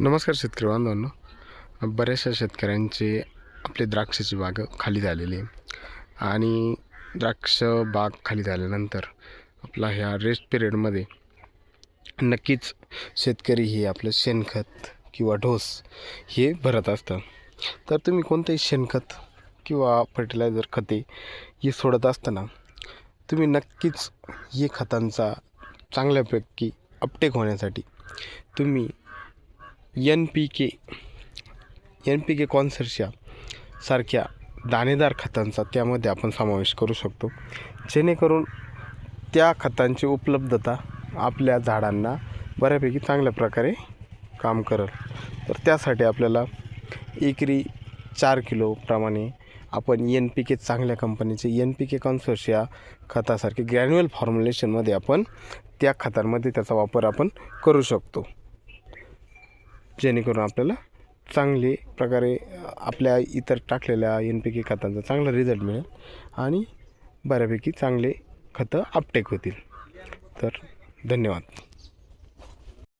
नमस्कार शेतकरी बांधवांनो. बऱ्याचशा शेतकऱ्यांचे आपले द्राक्षाची बाग खाली झालेली आहे. आणि द्राक्ष बाग खाली झाल्यानंतर आपला ह्या रेस्ट पिरियडमध्ये नक्कीच शेतकरी हे आपलं शेणखत किंवा ढोस हे भरत असतं तर तुम्ही कोणतंही शेणखत किंवा फर्टिलायझर खते हे सोडत असताना तुम्ही नक्कीच हे खतांचा चांगल्यापैकी अपटेक होण्यासाठी तुम्ही N P K N P K consortia सारख्या दाणेदार खतांचा त्यामध्ये आपण समावेश करू शकतो. जेणेकरून त्या खतांची उपलब्धता आपल्या झाडांना बऱ्यापैकी चांगल्या प्रकारे काम करेल. तर त्यासाठी आपल्याला एकरी चार किलोप्रमाणे आपण एन पी के चांगल्या कंपनीचे एन पी के कॉन्सर्शिया खतासारखे ग्रॅन्युअल फॉर्म्युलेशनमध्ये आपण त्या खतांमध्ये त्याचा वापर आपण करू शकतो. जेणेकरून आपल्याला चांगले प्रकारे आपल्या इतर टाकलेल्या एन पी के खतांचा चांगला रिझल्ट मिळेल आणि बऱ्यापैकी चांगले खतं अपटेक होतील. तर धन्यवाद.